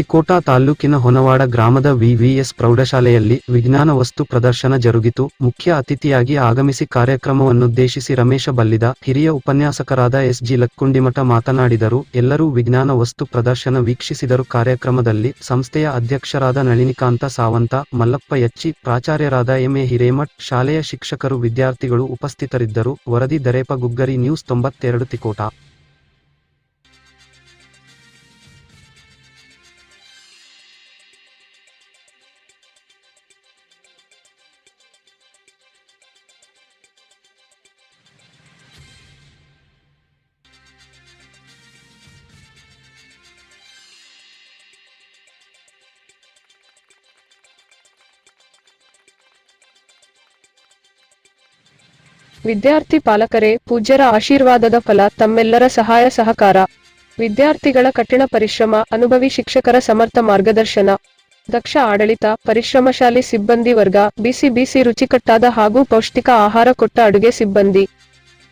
ತಿಕೋಟಾ ತಾಲ್ಲೂಕಿನ ಹೊನವಾಡ ಗ್ರಾಮದ ವಿವಿಎಸ್ ಪ್ರೌಢಶಾಲೆಯಲ್ಲಿ ವಿಜ್ಞಾನ ವಸ್ತು ಪ್ರದರ್ಶನ ಜರುಗಿತು. ಮುಖ್ಯ ಅತಿಥಿಯಾಗಿ ಆಗಮಿಸಿ ಕಾರ್ಯಕ್ರಮವನ್ನುದ್ದೇಶಿಸಿ ರಮೇಶ ಬಲ್ಲಿದ, ಹಿರಿಯ ಉಪನ್ಯಾಸಕರಾದ ಎಸ್ ಜಿ ಲಕ್ಕುಂಡಿಮಠ ಮಾತನಾಡಿದರು. ಎಲ್ಲರೂ ವಿಜ್ಞಾನ ವಸ್ತು ಪ್ರದರ್ಶನ ವೀಕ್ಷಿಸಿದರು. ಕಾರ್ಯಕ್ರಮದಲ್ಲಿ ಸಂಸ್ಥೆಯ ಅಧ್ಯಕ್ಷರಾದ ನಳಿನಿಕಾಂತ ಸಾವಂತ, ಮಲ್ಲಪ್ಪ ಯಚ್ಚಿ ಪ್ರಾಚಾರ್ಯರಾದ ಎಂಎ ಹಿರೇಮಠ್, ಶಾಲೆಯ ಶಿಕ್ಷಕರು, ವಿದ್ಯಾರ್ಥಿಗಳು ಉಪಸ್ಥಿತರಿದ್ದರು. ವರದಿ ದರೇಪ ಗುಗ್ಗರಿ ನ್ಯೂಸ್ ತೊಂಬತ್ತೆರಡು ತಿಕೋಟಾ. ವಿದ್ಯಾರ್ಥಿ ಪಾಲಕರೇ, ಪೂಜ್ಯರ ಆಶೀರ್ವಾದದ ಫಲ ತಮ್ಮೆಲ್ಲರ ಸಹಾಯ ಸಹಕಾರ. ವಿದ್ಯಾರ್ಥಿಗಳ ಕಠಿಣ ಪರಿಶ್ರಮ, ಅನುಭವಿ ಶಿಕ್ಷಕರ ಸಮರ್ಥ ಮಾರ್ಗದರ್ಶನ. ದಕ್ಷ ಆಡಳಿತ, ಪರಿಶ್ರಮಶಾಲಿ ಸಿಬ್ಬಂದಿ ವರ್ಗ, ಬಿಸಿ ಬಿಸಿ ರುಚಿಕಟ್ಟಾದ ಹಾಗೂ ಪೌಷ್ಟಿಕ ಆಹಾರ ಕೊಟ್ಟ ಅಡುಗೆ ಸಿಬ್ಬಂದಿ.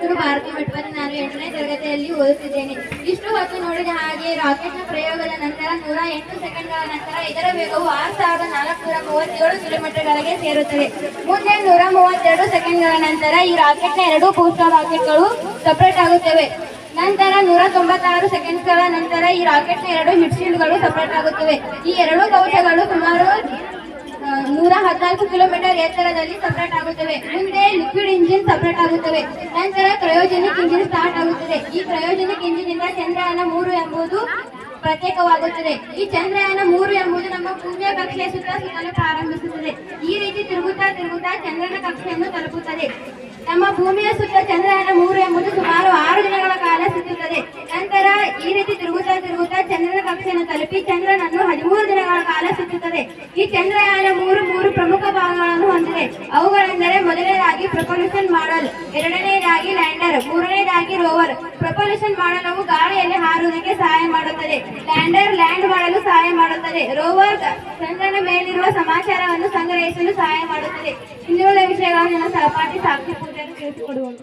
ಹೆಸರು ಭಾರತಿ ಮಠಪತಿ ನಾನು ಎಂಟನೇ ತರಗತಿಯಲ್ಲಿ ಓದುತ್ತಿದ್ದೇನೆ. ಇಷ್ಟು ಹೊತ್ತು ನೋಡಿದ ಹಾಗೆ ರಾಕೆಟ್ನ ಪ್ರಯೋಗದ ನಂತರ ನೂರ ಎಂಟು ಸೆಕೆಂಡ್ಗಳ ನಂತರ ಇದರ ವೇಗವು ಆರು ಸಾವಿರದ ನಾಲ್ಕುನೂರ ಮೂವತ್ತೇಳು ಕಿಲೋಮೀಟರ್ಗಳಿಗೆ ಸೇರುತ್ತದೆ. ಮುಂದೆ ನೂರ ಮೂವತ್ತೆರಡು ಸೆಕೆಂಡ್ಗಳ ನಂತರ ಈ ರಾಕೆಟ್ನ ಎರಡು ಬೂಸ್ಟರ್ ರಾಕೆಟ್ಗಳು ಸಪರೇಟ್ ಆಗುತ್ತವೆ. ನಂತರ ನೂರ ತೊಂಬತ್ತಾರು ಸೆಕೆಂಡ್ಗಳ ನಂತರ ಈ ರಾಕೆಟ್ನ ಎರಡು ಹಿಟ್ ಸಪ್ರೇಟ್ ಆಗುತ್ತವೆ. ಈ ಎರಡು ಕೌಶಗಳು ಸುಮಾರು ನೂರ ಹದಿನಾಲ್ಕು ಕಿಲೋಮೀಟರ್ ಎತ್ತರದಲ್ಲಿ ಸಪರೇಟ್ ಆಗುತ್ತವೆ. ಮುಂದೆ ಲಿಕ್ವಿಡ್ ಇಂಜಿನ್ ಸಪರೇಟ್ ಆಗುತ್ತವೆ. ನಂತರ ಕ್ರಯೋಜನಿಕ್ ಇಂಜಿನ್ ಸ್ಟಾರ್ಟ್ ಆಗುತ್ತದೆ. ಈ ಕ್ರಯೋಜನಿಕ್ ಇಂಜಿನ್ ಇಂದ ಚಂದ್ರಯಾನ ಮೂರು ಎಂಬುದು ಪ್ರತ್ಯೇಕವಾಗುತ್ತದೆ. ಈ ಚಂದ್ರಯಾನ ಮೂರು ಎಂಬುದು ನಮ್ಮ ಭೂಮಿಯ ಕಕ್ಷೆಯ ಸುತ್ತ ಸುತ್ತಲು ಪ್ರಾರಂಭಿಸುತ್ತದೆ. ಈ ರೀತಿ ತಿರುಗುತ್ತಾ ತಿರುಗುತ್ತಾ ಚಂದ್ರನ ಕಕ್ಷೆಯನ್ನು ತಲುಪುತ್ತದೆ. ನಮ್ಮ ಭೂಮಿಯ ಸುತ್ತ ಚಂದ್ರಯಾನ ಮೂರು ಎಂಬುದು ಸುಮಾರು ಆರು ದಿನಗಳ ಕಾಲ ಸುತ್ತುತ್ತದೆ. ನಂತರ ಈ ರೀತಿ ತಿರುಗುತ್ತಾ ತಿರುಗುತ್ತಾ ಚಂದ್ರನ ಕಕ್ಷೆಯನ್ನು ತಲುಪಿ ಚಂದ್ರನನ್ನು ಹದಿಮೂರು ದಿನಗಳ ಕಾಲ ಸುತ್ತುತ್ತದೆ. ಈ ಚಂದ್ರಯಾನ ಮೂರು ಮೂರು ಪ್ರಮುಖ ಭಾಗಗಳನ್ನು ಹೊಂದಿದೆ. ಅವುಗಳೆಂದರೆ ಮೊದಲನೇದಾಗಿ ಪ್ರೊಪಲ್ಯೂಷನ್ ಮಾಡಲ್, ಎರಡನೇದಾಗಿ ಲ್ಯಾಂಡರ್, ಮೂರನೇದಾಗಿ ರೋವರ್. ಪ್ರೊಪಲ್ಯೂಷನ್ ಮಾಡಲವು ಗಾಳಿಯಲ್ಲಿ ಹಾರುವುದಕ್ಕೆ ಸಹಾಯ ಮಾಡುತ್ತದೆ. ಲ್ಯಾಂಡರ್ ಲ್ಯಾಂಡ್ ಮಾಡಲು ಸಹಾಯ ಮಾಡುತ್ತದೆ. ರೋವರ್ ಚಂದ್ರನ ಮೇಲಿರುವ ಸಮಾಚಾರವನ್ನು ಸಂಗ್ರಹಿಸಲು ಸಹಾಯ ಮಾಡುತ್ತದೆ. ಇನ್ನುಳಿದ ವಿಷಯಗಳನ್ನು ನನ್ನ ಸಹಪಾಠಿ ಸಾಕ್ಷಿ ಪೂಜೆಯನ್ನು ತಿಳಿಸಿಕೊಡುವನು.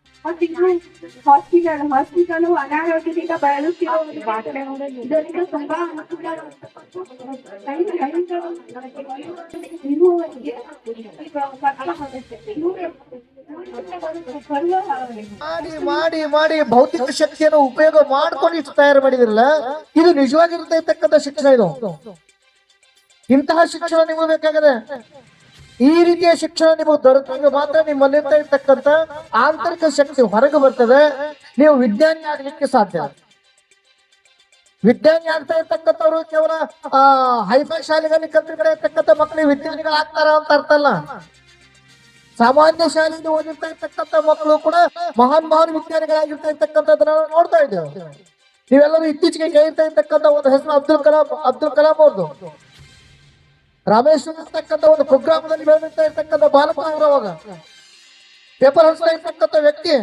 ಹಾಸ್ಪಿಟಲ್ ಹಾಸ್ಪಿಟಲ್ ಅನಾರೋಗ್ಯದಿಂದ ಮಾಡಿ ಮಾಡಿ ಮಾಡಿ ಭೌತಿಕ ಶಕ್ತಿಯನ್ನು ಉಪಯೋಗ ಮಾಡ್ಕೊಂಡು ಇಷ್ಟು ತಯಾರು ಮಾಡಿದಿರಲ್ಲ, ಇದು ನಿಜವಾಗಿರ್ತಕ್ಕಂಥ ಶಿಕ್ಷಣ ಇದು. ಇಂತಹ ಶಿಕ್ಷಣ ನಿಮಗೆ ಬೇಕಾಗದೆ. ಈ ರೀತಿಯ ಶಿಕ್ಷಣ ನಿಮಗೆ ದೊರೆತಾಗ ಮಾತ್ರ ನಿಮ್ಮಲ್ಲಿರ್ತಾ ಇರ್ತಕ್ಕಂಥ ಆಂತರಿಕ ಶಕ್ತಿ ಹೊರಗೆ ಬರ್ತದೆ. ನೀವು ವಿಜ್ಞಾನಿ ಆಗಲಿಕ್ಕೆ ಸಾಧ್ಯ. ವಿಜ್ಞಾನಿ ಆಗ್ತಾ ಇರ್ತಕ್ಕಂಥವ್ರು ಕೇವಲ, ಆ, ಹೈಫೈ ಶಾಲೆಗಳಲ್ಲಿ ಕಲ್ತ ಕಡೆ ಇರ್ತಕ್ಕಂಥ ಮಕ್ಕಳಿಗೆ ವಿಜ್ಞಾನಿಗಳಾಗ್ತಾರ ಅಂತ ಅರ್ಥ ಅಲ್ಲ. ಸಾಮಾನ್ಯ ಶಾಲೆಯಲ್ಲಿ ಓದಿರ್ತಾ ಇರ್ತಕ್ಕಂಥ ಮಕ್ಕಳು ಕೂಡ ಮಹಾನ್ ಮಹಾನ್ ವಿಜ್ಞಾನಿಗಳಾಗಿರ್ತಾ ಇರ್ತಕ್ಕಂಥದ್ದನ್ನ ನೋಡ್ತಾ ಇದ್ದೇವೆ. ನೀವೆಲ್ಲರೂ ಇತ್ತೀಚೆಗೆ ಕೇಳ್ತಾ ಇರ್ತಕ್ಕಂಥ ಒಂದು ಹೆಸರು ಅಬ್ದುಲ್ ಕಲಾಂ ಅಬ್ದುಲ್ ಕಲಾಂ ಅವ್ರದ್ದು. ರಾಮೇಶ್ವರ ಇರ್ತಕ್ಕಂಥ ಒಂದು ಕುಗ್ರಾಮದಲ್ಲಿ ಬೆಳೆದಿರ್ತಾ ಇರ್ತಕ್ಕಂಥ ಬಾಲಕ ಅವರು ಅವಾಗ. ಪೇಪರ್ ಹಂಚ್ತಾ ಇರ್ತಕ್ಕಂಥ ವ್ಯಕ್ತಿ.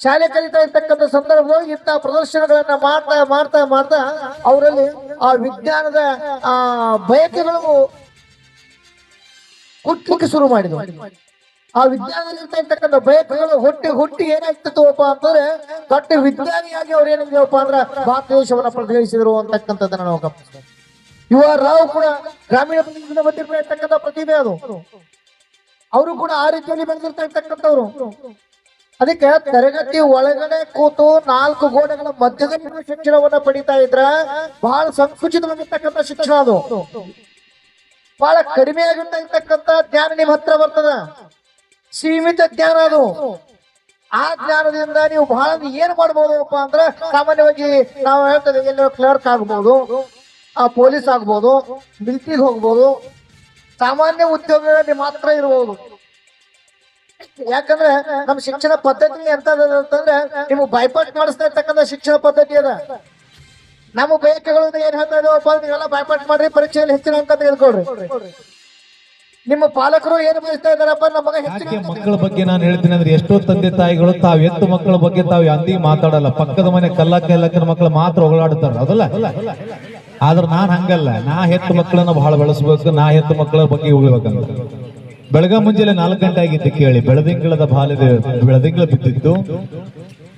ಶಾಲೆ ಕಲಿತಾ ಇರ್ತಕ್ಕಂಥ ಸಂದರ್ಭದಲ್ಲಿ ಇಂತಹ ಪ್ರದರ್ಶನಗಳನ್ನ ಮಾಡ್ತಾ ಮಾಡ್ತಾ ಮಾಡ್ತಾ ಅವರಲ್ಲಿ ಆ ವಿಜ್ಞಾನದ, ಆ ಬಯಕೆಗಳು ಹುಟ್ಟಲಿಕ್ಕೆ ಶುರು ಮಾಡಿದ್ವು ಆ ವಿಜ್ಞಾನದಲ್ಲಿ ಇರ್ತಾ ಇರ್ತಕ್ಕಂಥ ಬಯಕೆಗಳು ಹುಟ್ಟಿ ಹುಟ್ಟಿ ಏನಾಗ್ತಿತ್ತು ಅಂತಂದ್ರೆ ದೊಡ್ಡ ವಿಜ್ಞಾನಿಯಾಗಿ ಅವ್ರು ಏನಿದೆಯಪ್ಪ ಅಂದ್ರೆ ಭಾರತ ದೇಶವನ್ನ ಪ್ರತಿನಿಧಿಸಿದ್ರು ಅಂತಕ್ಕಂಥದ್ದನ್ನ ನಾವು ಗಮನಿಸ್ತೇವೆ ಯುವ ರಾವ್ ಕೂಡ ಗ್ರಾಮೀಣ ಪ್ರದೇಶದಿಂದ ಬಂದಿರ್ತಕ್ಕಂಥ ಪ್ರತಿಭೆ ಅದು. ಅವರು ಕೂಡ ಆ ರೀತಿಯಲ್ಲಿ ಬೆಳೆದಿರ್ತಕ್ಕಂಥವ್ರು ಅದಕ್ಕೆ ತರಗತಿ ಒಳಗಡೆ ಕೂತು ನಾಲ್ಕು ಗೋಡೆಗಳ ಮಧ್ಯದಲ್ಲಿ ಶಿಕ್ಷಣವನ್ನ ಪಡಿತಾ ಇದ್ರ ಬಹಳ ಸಂಕುಚಿತವಾಗಿರ್ತಕ್ಕಂಥ ಶಿಕ್ಷಣ ಅದು. ಬಹಳ ಕಡಿಮೆ ಆಗಿರ್ತಕ್ಕಂಥ ಜ್ಞಾನ ನಿಮ್ಮ ಹತ್ರ ಬರ್ತದ. ಸೀಮಿತ ಜ್ಞಾನ ಅದು. ಆ ಜ್ಞಾನದಿಂದ ನೀವು ಬಹಳ ಏನ್ ಮಾಡ್ಬೋದಪ್ಪ ಅಂದ್ರೆ ಸಾಮಾನ್ಯವಾಗಿ ನಾವು ಹೇಳ್ತೇವೆ ಎಲ್ಲೋ ಕ್ಲರ್ಕ್ ಆಗ್ಬೋದು. ಆ ಪೊಲೀಸ್ ಆಗ್ಬೋದು ಮಿಲ್ಟ್ರಿಗೆ ಹೋಗ್ಬೋದು, ಸಾಮಾನ್ಯ ಉದ್ಯೋಗಗಳಲ್ಲಿ ಮಾತ್ರ ಇರಬಹುದು ಯಾಕಂದ್ರೆ ನಮ್ಮ ಶಿಕ್ಷಣ ಪದ್ಧತಿ ಅಂತಂದ್ರೆ ನಿಮ್ಗೆ ಬೈಪಾಸ್ ಮಾಡಿಸ್ತಾ ಇರ್ತಕ್ಕಂಥ ಶಿಕ್ಷಣ ಪದ್ಧತಿ ಅದ. ನಮ್ಮ ಬಯಕೆಗಳು ಏನ್ ಹೇಳ್ತಾ ಇದಾವಪ್ಪ ನೀವೆಲ್ಲ ಬೈಪಾಸ್ ಮಾಡ್ರಿ, ಪರೀಕ್ಷೆಯಲ್ಲಿ ಹೆಚ್ಚಿನ ಅಂಕ ತೆಗೆದುಕೊಳ್ರಿ. ನಿಮ್ಮ ಪಾಲಕರು ಏನು ಬಯಸ್ತಾ ಇದಾರಪ್ಪ ನಮ್ಮ ಮಗ ಹೆಚ್ಚಿನ ಮಕ್ಕಳ ಬಗ್ಗೆ ನಾನು ಹೇಳ್ತೀನಿ ಅಂದ್ರೆ ಎಷ್ಟೋ ತಂದೆ ತಾಯಿಗಳು ತಾವ್ ಎತ್ತು ಮಕ್ಕಳ ಬಗ್ಗೆ ತಾವ್ ಅಂದಿ ಮಾತಾಡಲ್ಲ. ಪಕ್ಕದ ಮನೆ ಕಲ್ಲಕ್ಕ ಎಲ್ಲಕ್ಕನ ಮಕ್ಕಳು ಮಾತ್ರ ಹೊಗಳಾಡ್ತಾರ ಅದಲ್ಲ ಆದ್ರೆ ನಾನ್ ಹಂಗಲ್ಲ. ನಾ ಹೆತ್ತು ಮಕ್ಕಳನ್ನ ಬಹಳ ಬೆಳೆಸ್ಬೇಕು. ನಾ ಹೆತ್ತು ಮಕ್ಕಳ ಬಗ್ಗೆ ಉಳಿಬೇಕಂತ. ಬೆಳಗ ಮುಂಜಾನೆ ನಾಲ್ಕು ಗಂಟೆ ಆಗಿತ್ತು ಕೇಳಿ. ಬೆಳದಿಂಗಳದ ಬಾಲ್ಯದ ಬೆಳದಿಂಗಳ ಬಿದ್ದಿತ್ತು.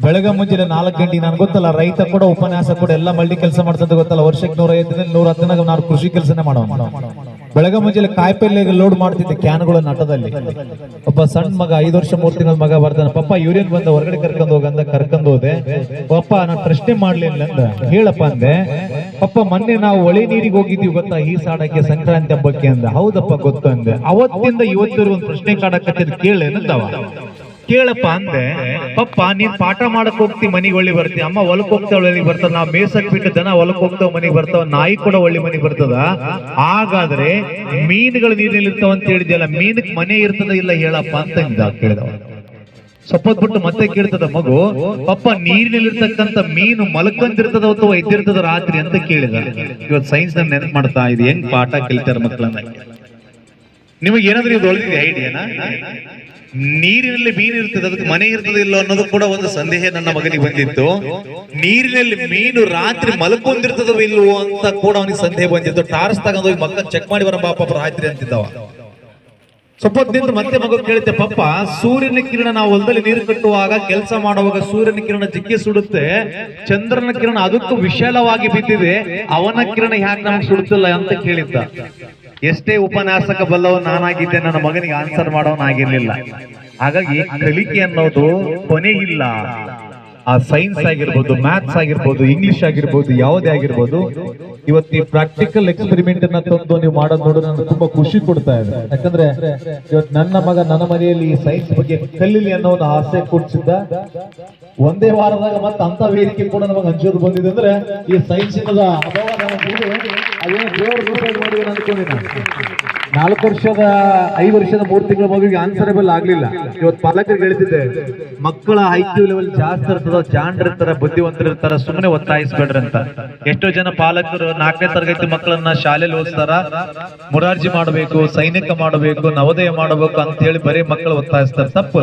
ಬೆಳಗ ಮುಂಜಾನೆ ನಾಲ್ಕು ಗಂಟೆ ನಾನು ಗೊತ್ತಲ್ಲ ರೈತ ಕೂಡ ಉಪನ್ಯಾಸ ಕೂಡ ಎಲ್ಲ ಮಳ್ಳಿ ಕೆಲಸ ಮಾಡ್ತಂತ ಗೊತ್ತಲ್ಲ. ವರ್ಷಕ್ಕೆ ನೂರ ಐದು ನೂರ ಹತ್ತನಾಗ ನಾನು ಕೃಷಿ ಕೆಲಸನೇ ಮಾಡೋ ಬೆಳಗ ಮುಂಜಾನೆ ಕಾಯಿಪಲ್ಲೆ ಲೋಡ್ ಮಾಡ್ತಿದ್ದೆ ಕ್ಯಾನ್ಗಳ ನಟದಲ್ಲಿ. ಒಬ್ಬ ಸಣ್ಣ ಮಗ, ಐದು ವರ್ಷ ಮೂರು ತಿಂಗಳ ಮಗ ಬರ್ತಾನೆ. ಪಪ್ಪ, ಯೂರಿಯನ್ ಬಂದ ಹೊರಗಡೆ ಕರ್ಕೊಂಡು ಹೋಗಂದ ಕರ್ಕೊಂಡು ಹೋದೆ. ಪಪ್ಪ, ನಾನು ಪ್ರಶ್ನೆ ಮಾಡ್ಲಿಲ್ಲ ಅಂದ. ಹೇಳಪ್ಪ ಅಂದೆ, ಪಪ್ಪ, ಮೊನ್ನೆ ನಾವು ಒಳೆ ನೀರಿಗೆ ಹೋಗಿದ್ದೀವಿ ಗೊತ್ತಾ? ಈ ಸಾಡಕ್ಕೆ ಸಂಕ್ರಾಂತಿ ಹಬ್ಬಕ್ಕೆ ಅಂದ. ಹೌದಪ್ಪ ಗೊತ್ತು ಅಂದೆ. ಅವತ್ತಿಂದ ಇವತ್ತಿರುವ ಒಂದು ಪ್ರಶ್ನೆ ಕಾಡಕತ್ತಿದ್ ಕೇಳೇನಂದವ ಕೇಳಪ್ಪ ಅಂದೆ, ಪಪ್ಪ, ನೀನ್ ಪಾಠ ಮಾಡಕ್ ಹೋಗ್ತಿ, ಮನೆಗೆ ಒಳ್ಳಿ ಬರ್ತಿ ಅಮ್ಮ ಹೊಲಕ್ ಹೋಗ್ತಾವ ಒಳ್ಳಿ ಬರ್ತದ. ನಾವ್ ಮೇಸಕ್ ಬಿಟ್ಟು ದನ ಹೊಲಕ್ ಹೋಗ್ತಾವ, ಮನೆಗೆ ಬರ್ತಾವ. ನಾಯಿ ಕೂಡ ಒಳ್ಳೆ ಮನೆಗೆ ಬರ್ತದ. ಹಾಗಾದ್ರೆ ಮೀನುಗಳು ಇರ್ತಾವ ಅಂತ ಹೇಳಿದ್ಯಲ್ಲ, ಮೀನಕ್ ಮನೆ ಇರ್ತದ ಇಲ್ಲ ಹೇಳಪ್ಪ ಅಂತ ಕೇಳಿದವ. ಸಪೋತ್ ಬಿಟ್ಟು ಮತ್ತೆ ಕೇಳ್ತದ ಮಗು, ಪಪ್ಪ ನೀರಿನಲ್ಲಿರ್ತಕ್ಕಂಥ ಮೀನು ಮಲಕಂತಿರ್ತದ ಅಥವಾ ಎದ್ದಿರ್ತದ ರಾತ್ರಿ? ಅಂತ ಕೇಳಿದ. ಇವತ್ತು ಸೈನ್ಸ್ನ ನೆನಪು ಮಾಡ್ತಾ ಇದೆ ಹೆಂಗ್ ಪಾಠ ಕಲಿತಾರ ಮಕ್ಕಳನ್ನ ನಿಮಗೆ ಏನಾದ್ರೂ ಇದು ಒಳ್ಳೆ ಐಡಿಯಾನಾ ನೀರಿನಲ್ಲಿ ಮೀನು ಇರ್ತದೆ, ಅದಕ್ಕೆ ಮನೆ ಇರ್ತದೆ ಇಲ್ಲ ಅನ್ನೋದು ಕೂಡ ಒಂದು ಸಂದೇಹ ನನ್ನ ಮಗನಿಗೆ ಬಂದಿತ್ತು. ನೀರಿನಲ್ಲಿ ಮೀನು ರಾತ್ರಿ ಮಲ್ಕೊಂಡಿರ್ತದೋ ಇಲ್ವೋ ಅಂತ ಕೂಡ ಅವನಿಗೆ ಸಂದೇಹ ಬಂದಿತ್ತು. ಟಾರ್ಸ್ ತಗೊಂಡೋಗಿ ಮಕ್ಕಳ ಚೆಕ್ ಮಾಡಿ ಬರ ಪಾಪ ರಾತ್ರಿ ಅಂತಿದ್ದವ. ಸ್ವಲ್ಪ ದಿನ ಮತ್ತೆ ಮಗು ಕೇಳುತ್ತೆ ಪಾಪ ಸೂರ್ಯನ ಕಿರಣ ನಾವು ಹೊಲದಲ್ಲಿ ನೀರು ಕಟ್ಟುವಾಗ ಕೆಲಸ ಮಾಡುವಾಗ ಸೂರ್ಯನ ಕಿರಣ ಜಿಕ್ಕಿ ಸುಡುತ್ತೆ. ಚಂದ್ರನ ಕಿರಣ ಅದಕ್ಕೂ ವಿಶಾಲವಾಗಿ ಬಿದ್ದಿದೆ. ಅವನ ಕಿರಣ ಯಾಕೆ ನಮ್ಗೆ ಸುಡುತ್ತಿಲ್ಲ? ಅಂತ ಕೇಳಿದ್ದ. ಎಷ್ಟೇ ಉಪನ್ಯಾಸಕ ಬಲ್ಲವ ನಾನಾಗಿದ್ದೆ ನನ್ನ ಮಗನಿಗೆ ಆನ್ಸರ್ ಮಾಡೋನಾಗಿರ್ಲಿಲ್ಲ ಹಾಗಾಗಿ ಕಲಿಕೆ ಅನ್ನೋದು ಕೊನೆ ಇಲ್ಲ ಆ ಸೈನ್ಸ್ ಆಗಿರ್ಬೋದು ಮ್ಯಾಥ್ಸ್ ಆಗಿರ್ಬೋದು ಇಂಗ್ಲಿಷ್ ಆಗಿರ್ಬೋದು, ಯಾವುದೇ ಆಗಿರ್ಬೋದು, ಇವತ್ತು ಈ ಪ್ರಾಕ್ಟಿಕಲ್ ಎಕ್ಸ್ಪೆರಿಮೆಂಟ್ ಅನ್ನ ತಂದು ನೀವು ಮಾಡೋದು ನೋಡೋದು ನನಗೆ ತುಂಬಾ ಖುಷಿ ಕೊಡ್ತಾ ಇದೆ. ಯಾಕಂದ್ರೆ ಇವತ್ತು ನನ್ನ ಮಗ ನನ್ನ ಮನೆಯಲ್ಲಿ ಈ ಸೈನ್ಸ್ ಬಗ್ಗೆ ಕಲೀಲಿ ಅನ್ನೋ ಒಂದು ಆಸೆ ಕೊಡ್ಸಿದ್ದ. ಒಂದೇ ವಾರದಾಗ ಮತ್ತೆ ಅಂತ ವೇದಿಕೆ ಕೂಡ ನಮಗೆ ಹಂಚೋದು ಬಂದಿದೆ ಅಂದ್ರೆ ಈ ಸೈನ್ಸ್ ನಾಲ್ಕು ವರ್ಷದ, ಐದು ವರ್ಷದ, ಮೂರು ತಿಂಗಳ ಮಗುವಿಗೆ ಆನ್ಸರಬಲ್ ಆಗ್ಲಿಲ್ಲ. ಇವತ್ತು ಪಾಲಕರಿಗೆ ಹೇಳ್ತಿದ್ದೆ, ಮಕ್ಕಳ ಐಕ್ಯೂ ಲೆವೆಲ್ ಜಾಸ್ತಿ ಇರ್ತದ ಜಾಣ್ರಿರ್ತಾರ ಬುದ್ಧಿವಂತರಿರ್ತಾರ ಸುಮ್ಮನೆ ಒತ್ತಾಯಿಸ್ಬೇಡ್ರಿ ಅಂತ. ಎಷ್ಟೋ ಜನ ಪಾಲಕರು ನಾಲ್ಕನೇ ತರಗತಿ ಮಕ್ಕಳನ್ನ ಶಾಲೆಯಲ್ಲಿ ಓದಿಸ್ತಾರ ಮುರಾರ್ಜಿ ಮಾಡಬೇಕು, ಸೈನಿಕ ಮಾಡಬೇಕು, ನವೋದಯ ಮಾಡಬೇಕು ಅಂತ ಹೇಳಿ ಬರೀ ಮಕ್ಕಳು ಒತ್ತಾಯಿಸ್ತಾರೆ. ತಪ್ಪು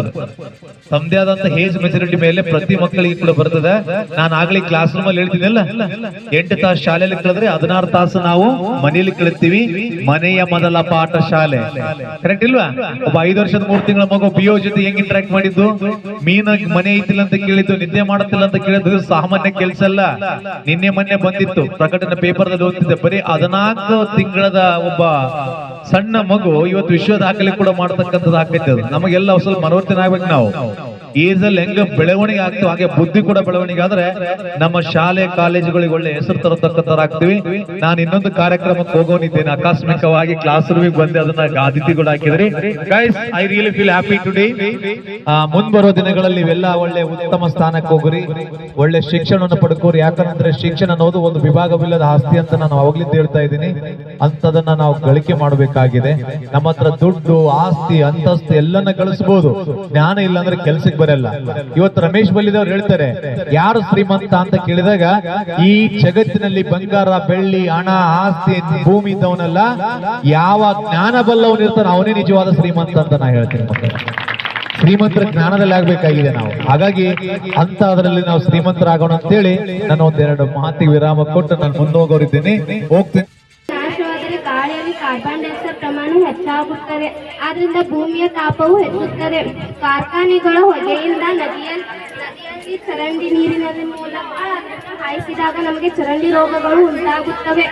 ತಮ್ಮದೇ ಆದಂತ ಏಜ್ ಮೆಚುರಿಟಿ ಮೇಲೆ ಪ್ರತಿ ಮಕ್ಕಳಿಗೆ ಕೂಡ ಬರ್ತದೆ. ನಾನು ಆಗ್ಲಿ ಕ್ಲಾಸ್ ರೂಮ್ ಅಲ್ಲಿ ಹೇಳ್ತೀನಲ್ಲ, ಎಂಟು ತಾಸು ಶಾಲೆಯಲ್ಲಿ ಕಳೆದ್ರೆ ಹದಿನಾರು ತಾಸು ನಾವು ಮನೇಲಿ ಕಳಿತೀವಿ ಮನೆಯ ಮೊದಲ ಪಾಠ ಶಾಲೆ ಕರೆಕ್ಟ್ ಇಲ್ವಾ? ಒಬ್ಬ ಐದು ವರ್ಷದ ಮೂರು ತಿಂಗಳ ಮಗು ಬಿಯೋ ಜೊತೆ ಹೆಂಗ್ ಇಂಟ್ರಾಕ್ಟ್ ಮಾಡಿದ್ದು? ಮೀನ ಮನೆ ಐತಿಲ್ಲ ಅಂತ ಕೇಳಿದ್ದು, ನಿದ್ದೆ ಮಾಡುತ್ತಿಲ್ಲ ಅಂತ ಕೇಳಿದ್ದು ಸಾಮಾನ್ಯ ಕೆಲಸ ಅಲ್ಲ. ನಿನ್ನೆ ಮೊನ್ನೆ ಬಂದಿತ್ತು. ಪ್ರಕಟಣೆ ಪೇಪರ್ ದಲ್ಲಿ ಓದ್ತಿದ್ದೆ. ಬರೀ ಹದಿನಾಲ್ಕು ತಿಂಗಳದ ಒಬ್ಬ ಸಣ್ಣ ಮಗು ಇವತ್ತು ವಿಶ್ವ ದಾಖಲೆ ಕೂಡ ಮಾಡತಕ್ಕಂಥದ್ದು ಆಗ್ತೈತೆ ನಮಗೆಲ್ಲ ಸ್ವಲ್ಪ ಮನವರ್ತನೆ ಆಗ್ಬೇಕು ನಾವು. ಏಜ್ ಹೆಂಗ ಬೆಳವಣಿಗೆ ಆಗ್ತೀವಿ ಹಾಗೆ ಬುದ್ಧಿ ಕೂಡ ಬೆಳವಣಿಗೆ ಆದ್ರೆ ನಮ್ಮ ಶಾಲೆ, ಕಾಲೇಜುಗಳಿಗೆ ಒಳ್ಳೆ ಹೆಸರು ತರತಕ್ಕಂಥದ್ದಾಗ್ತಿವಿ ನಾನು ಇನ್ನೊಂದು ಕಾರ್ಯಕ್ರಮಕ್ಕೆ ಹೋಗೋನಿದ್ದೇನೆ. ಆಕಸ್ಮಿಕವಾಗಿ ಕ್ಲಾಸ್ ರೂಮಿಗೆ ಬಂದೆ. ಅದನ್ನ ಅತಿಥಿಗಳು ಹಾಕಿದ್ರಿ. Guys I really feel happy today ಮುಂಬರೋ ದಿನಗಳಲ್ಲಿ ಇವೆಲ್ಲ ಒಳ್ಳೆ ಉತ್ತಮ ಸ್ಥಾನಕ್ಕೆ ಹೋಗ್ರಿ. ಒಳ್ಳೆ ಶಿಕ್ಷಣವನ್ನು ಪಡ್ಕೋರಿ. ಯಾಕಂದ್ರೆ ಶಿಕ್ಷಣ ಅನ್ನೋದು ಒಂದು ವಿಭಾಗವಿಲ್ಲದ ಆಸ್ತಿ ಅಂತ ನಾನು ಅವಾಗ್ಲಿಂದ ಹೇಳ್ತಾ ಇದ್ದೀನಿ. ಅಂತದನ್ನ ನಾವು ಗಳಿಕೆ ಮಾಡಬೇಕಾಗಿದೆ. ನಮ್ಮ ಹತ್ರ ದುಡ್ಡು, ಆಸ್ತಿ, ಅಂತಸ್ತು ಎಲ್ಲನ್ನ ಗಳಿಸಬಹುದು ಜ್ಞಾನ ಇಲ್ಲ ಅಂದ್ರೆ ಕೆಲಸಕ್ಕೆ ಬರಲ್ಲ. ಇವತ್ತು ರಮೇಶ್ ಬಲ್ಲಿದವ್ರು ಹೇಳ್ತಾರೆ, ಯಾರು ಶ್ರೀಮಂತ ಅಂತ ಕೇಳಿದಾಗ, ಈ ಜಗತ್ತಿನಲ್ಲಿ ಬಂಗಾರ, ಬೆಳ್ಳಿ, ಹಣ, ಆಸ್ತಿ ಭೂಮಿ ಇದ್ದವನಲ್ಲ ಯಾವ ಜ್ಞಾನ ಬಲ್ಲವನಿರ್ತಾನೆ ಅವನೇ ನಿಜವಾದ ಶ್ರೀಮಂತ ಅಂತ ನಾ ಹೇಳ್ತೀನಿ. ಶ್ರೀಮಂತರ ಜ್ಞಾನದಲ್ಲಿ ಆಗ್ಬೇಕಾಗಿದೆ ನಾವು. ಹಾಗಾಗಿ ಅಂತ ಅದರಲ್ಲಿ ನಾವು ಶ್ರೀಮಂತರಾಗೋಣ ಅಂತೇಳಿ ನಾನು ಒಂದೆರಡು ಮಾತಿಗೆ ವಿರಾಮ ಕೊಟ್ಟು ನಾನು ಮುಂದೋಗೋರಿದ್ದೇನೆ ಹೋಗ್ತೀನಿ. ನಾಶವಾದರೆ ಗಾಳಿಯಲ್ಲಿ ಕಾರ್ಬನ್ ಡೈಆಕ್ಸೈಡ್ ಪ್ರಮಾಣ ಹೆಚ್ಚಾಗುತ್ತದೆ ಆದ್ರಿಂದ ಭೂಮಿಯ ತಾಪವು ಹೆಚ್ಚುತ್ತದೆ. ಕಾರ್ಖಾನೆಗಳ ಹೊಗೆಯಿಂದ ನದಿಯ ನದಿಯಲ್ಲಿ ಚರಂಡಿ ನೀರಿನ ಮೂಲಕ ಹಾಯಿಸಿದಾಗ ನಮಗೆ ಚರಂಡಿ ರೋಗಗಳು ಉಂಟಾಗುತ್ತವೆ.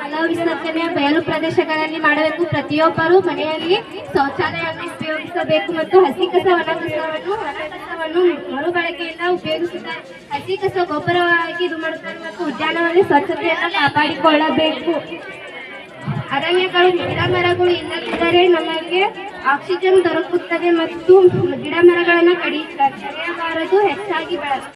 ಮಲ ವಿಸರ್ಜನೆ ಬಯಲು ಪ್ರದೇಶಗಳಲ್ಲಿ ಮಾಡಬೇಕು. ಪ್ರತಿಯೊಬ್ಬರು ಮನೆಯಲ್ಲಿ ಶೌಚಾಲಯವನ್ನು ಉಪಯೋಗಿಸಬೇಕು ಮತ್ತು ಹಸಿ ಕಸ ಒಣ ಕಸವನ್ನು ಒಣ ಕಸವನ್ನು ಮರುಬಳಕೆಯಿಂದ ಉಪಯೋಗಿಸುತ್ತಾರೆ. ಹಸಿ ಕಸ ಗೊಬ್ಬರವಾಗಿ ಇದು ಮಾಡುತ್ತಾರೆ ಮತ್ತು ಉದ್ಯಾನವನ ಸ್ವಚ್ಛತೆಯನ್ನು ಕಾಪಾಡಿಕೊಳ್ಳಬೇಕು. ಅರಣ್ಯಗಳು, ಗಿಡ ಮರಗಳು ಇಲ್ಲದಿದ್ದರೆ ನಮಗೆ ಆಕ್ಸಿಜನ್ ದೊರಕುತ್ತದೆ ಮತ್ತು ಗಿಡ ಮರಗಳನ್ನು ಕಡಿಯಬಾರದು, ಹೆಚ್ಚಾಗಿ ಬೆಳ